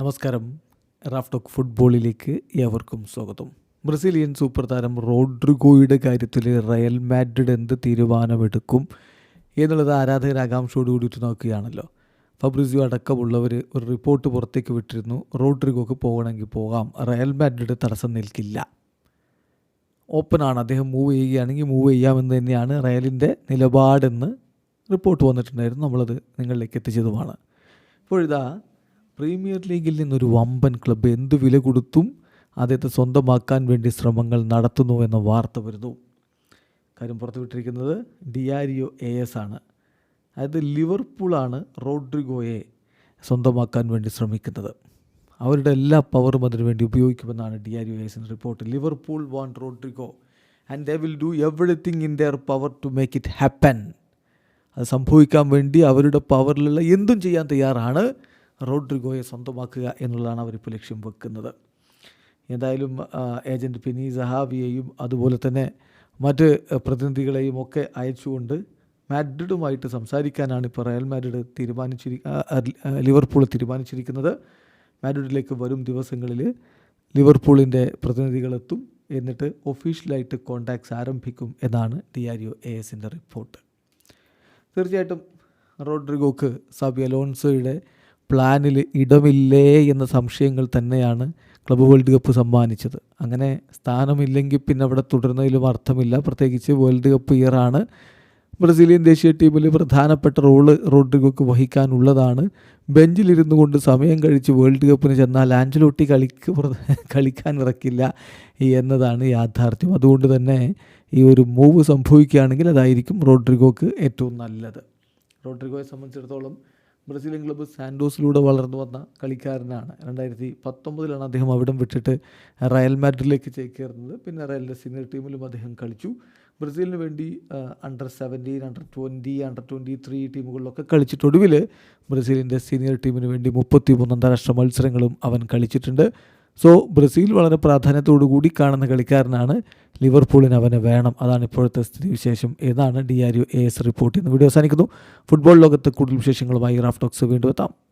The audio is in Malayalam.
നമസ്കാരം. റാഫ്ടോക്ക് ഫുട്ബോളിലേക്ക് ഏവർക്കും സ്വാഗതം. ബ്രസീലിയൻ സൂപ്പർ താരം റോഡ്രിഗോയുടെ കാര്യത്തിൽ റയൽ മാഡ്രിഡ് എന്ത് തീരുമാനമെടുക്കും എന്നുള്ളത് ആരാധകർ ആകാംക്ഷയോട് കൂടിയിട്ട് നോക്കുകയാണല്ലോ. ഫബ്രിസിയോ അടക്കമുള്ളവർ ഒരു റിപ്പോർട്ട് പുറത്തേക്ക് വിട്ടിരുന്നു. റോഡ്രിഗോക്ക് പോകണമെങ്കിൽ പോകാം. റയൽ മാഡ്രിഡ് തടസ്സം നിൽക്കില്ല. ഓപ്പണാണ്. അദ്ദേഹം മൂവ് ചെയ്യുകയാണെങ്കിൽ മൂവ് ചെയ്യാമെന്ന് തന്നെയാണ് റയലിന്റെ നിലപാടെന്ന് റിപ്പോർട്ട് വന്നിട്ടുണ്ടായിരുന്നു. നമ്മളത് നിങ്ങളിലേക്ക് എത്തിച്ചതുമാണ്. ഇപ്പോഴിതാ പ്രീമിയർ ലീഗിൽ നിന്നൊരു വമ്പൻ ക്ലബ്ബ് എന്തു വില കൊടുത്തും അദ്ദേഹത്തെ സ്വന്തമാക്കാൻ വേണ്ടി ശ്രമങ്ങൾ നടത്തുന്നു എന്ന വാർത്ത വരുന്നു. കാര്യം പുറത്തുവിട്ടിരിക്കുന്നത് ഡിയാരിയോ എ എസ് ആണ്. അതായത് ലിവർപൂളാണ് റോഡ്രിഗോയെ സ്വന്തമാക്കാൻ വേണ്ടി ശ്രമിക്കുന്നത്. അവരുടെ എല്ലാ പവറും അതിനു വേണ്ടി ഉപയോഗിക്കുമെന്നാണ് ഡിയാരിയോ എ എസിന്റെ report. Liverpool want Rodrigo. And they will do everything in their power to make it happen അത് സംഭവിക്കാൻ വേണ്ടി അവരുടെ പവറിലുള്ള എന്തും ചെയ്യാൻ തയ്യാറാണ്. റോഡ്രിഗോയെ സ്വന്തമാക്കുക എന്നുള്ളതാണ് അവരിപ്പോൾ ലക്ഷ്യം വെക്കുന്നത്. എന്തായാലും ഏജന്റ് പിനി സഹാബിയെയും അതുപോലെ തന്നെ മറ്റ് പ്രതിനിധികളെയും ഒക്കെ അയച്ചുകൊണ്ട് മാഡ്രിഡുമായിട്ട് സംസാരിക്കാനാണ് ഇപ്പോൾ റയൽ മാഡ്രിഡ് തീരുമാനിച്ചിരി ലിവർപൂൾ തീരുമാനിച്ചിരിക്കുന്നത്. മാഡ്രിഡിലേക്ക് വരും ദിവസങ്ങളിൽ ലിവർപൂളിന്റെ പ്രതിനിധികളെത്തും എന്നിട്ട് ഒഫീഷ്യലായിട്ട് കോണ്ടാക്ട്സ് ആരംഭിക്കും എന്നാണ് ഡിയാരിയോ എ എസിന്റെ റിപ്പോർട്ട്. തീർച്ചയായിട്ടും റോഡ്രിഗോക്ക് സാബി അലോൺസോയുടെ പ്ലാനിൽ ഇടമില്ലേ എന്ന സംശയങ്ങൾ തന്നെയാണ് ക്ലബ് വേൾഡ് കപ്പ് സമ്മാനിച്ചത്. അങ്ങനെ സ്ഥാനമില്ലെങ്കിൽ പിന്നെ അവിടെ തുടരുന്നതിലും അർത്ഥമില്ല. പ്രത്യേകിച്ച് വേൾഡ് കപ്പ് ഇയറാണ് ബ്രസീലിയൻ ദേശീയ ടീമിൽ പ്രധാനപ്പെട്ട റോൾ റോഡ്രിഗോക്ക് വഹിക്കാനുള്ളതാണ്. ബെഞ്ചിലിരുന്നു കൊണ്ട് സമയം കഴിച്ച് വേൾഡ് കപ്പിന് ചെന്നാൽ ആഞ്ചലോട്ടി കളിക്ക് കളിക്കാൻ ഇറക്കില്ല എന്നതാണ് യാഥാർത്ഥ്യം. അതുകൊണ്ട് തന്നെ ഈ ഒരു മൂവ് സംഭവിക്കുകയാണെങ്കിൽ അതായിരിക്കും റോഡ്രിഗോക്ക് ഏറ്റവും നല്ലത്. റോഡ്രിഗോയെ സംബന്ധിച്ചിടത്തോളം ബ്രസീലിയൻ ക്ലബ്ബ് സാൻഡോസിലൂടെ വളർന്നു വന്ന കളിക്കാരനാണ്. രണ്ടായിരത്തി പത്തൊമ്പതിലാണ് അദ്ദേഹം അവിടം വിട്ടിട്ട് റയൽ മാഡ്രിഡിലേക്ക് ചേക്കേറുന്നത്. പിന്നെ റയലിന്റെ സീനിയർ ടീമിലും അദ്ദേഹം കളിച്ചു. ബ്രസീലിന് വേണ്ടി under seventeen under twenty under twenty three ടീമുകളിലൊക്കെ കളിച്ചിട്ട് ഒടുവിൽ ബ്രസീലിന്റെ സീനിയർ ടീമിന് വേണ്ടി മുപ്പത്തി മൂന്ന് അന്താരാഷ്ട്ര മത്സരങ്ങളും അവൻ കളിച്ചിട്ടുണ്ട്. സോ ബ്രസീൽ വളരെ പ്രാധാന്യത്തോടു കൂടി കാണുന്ന കളിക്കാരനാണ് ലിവർപൂളിന് അവനെ വേണം. അതാണ് ഇപ്പോഴത്തെ സ്ഥിതിവിശേഷം. എന്നാണ് D R U A S report ചെയ്യുന്നത് വീഡിയോ അവസാനിക്കുന്നു. ഫുട്ബോൾ ലോകത്ത് കൂടുതൽ വിശേഷങ്ങളുമായി റാഫ്റ്റോക്സ് വീണ്ടും എത്താം.